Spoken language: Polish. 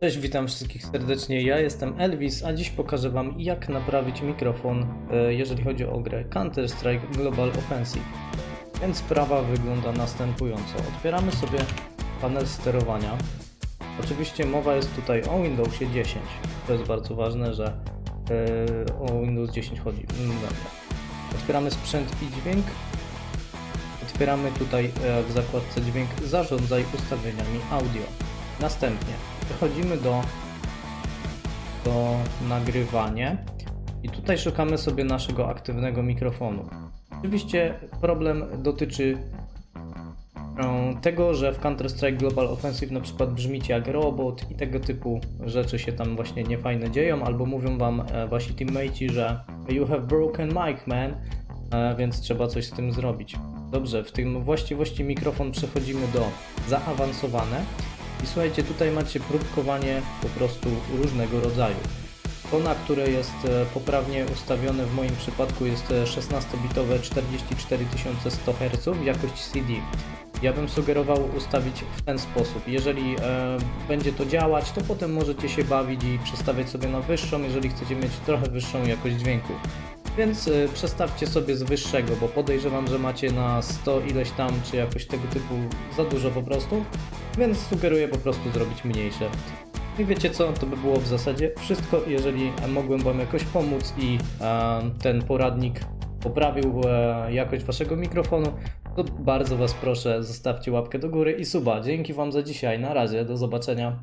Cześć, witam wszystkich serdecznie. Ja jestem Elvis, a dziś pokażę Wam, jak naprawić mikrofon, e, jeżeli chodzi o grę Counter-Strike Global Offensive. Więc sprawa wygląda następująco. Otwieramy sobie panel sterowania. Oczywiście mowa jest tutaj o Windowsie 10. To jest bardzo ważne, że e, o Windows 10 chodzi. Mm. Otwieramy sprzęt i dźwięk. Otwieramy tutaj e, w zakładce dźwięk Zarządzaj ustawieniami audio. Następnie przechodzimy do, do nagrywanie i tutaj szukamy sobie naszego aktywnego mikrofonu. Oczywiście problem dotyczy e, tego, że w Counter-Strike Global Offensive na przykład brzmicie jak robot i tego typu rzeczy się tam właśnie niefajne dzieją, albo mówią wam e, wasi teammateci, że you have broken mic man, e, więc trzeba coś z tym zrobić. Dobrze, w tym właściwości mikrofon przechodzimy do zaawansowane i słuchajcie, tutaj macie próbkowanie po prostu różnego rodzaju. To, na które jest e, poprawnie ustawione w moim przypadku jest e, 16-bitowe 44100 Hz w jakości CD. Ja bym sugerował ustawić w ten sposób. Jeżeli e, będzie to działać, to potem możecie się bawić i przestawiać sobie na wyższą, jeżeli chcecie mieć trochę wyższą jakość dźwięku. Więc y, przestawcie sobie z wyższego, bo podejrzewam, że macie na 100 ileś tam, czy jakoś tego typu za dużo po prostu. Więc sugeruję po prostu zrobić mniejsze. I wiecie co, to by było w zasadzie wszystko. Jeżeli mogłem Wam jakoś pomóc i e, ten poradnik poprawił e, jakość Waszego mikrofonu, to bardzo Was proszę, zostawcie łapkę do góry i suba. Dzięki Wam za dzisiaj. Na razie, do zobaczenia.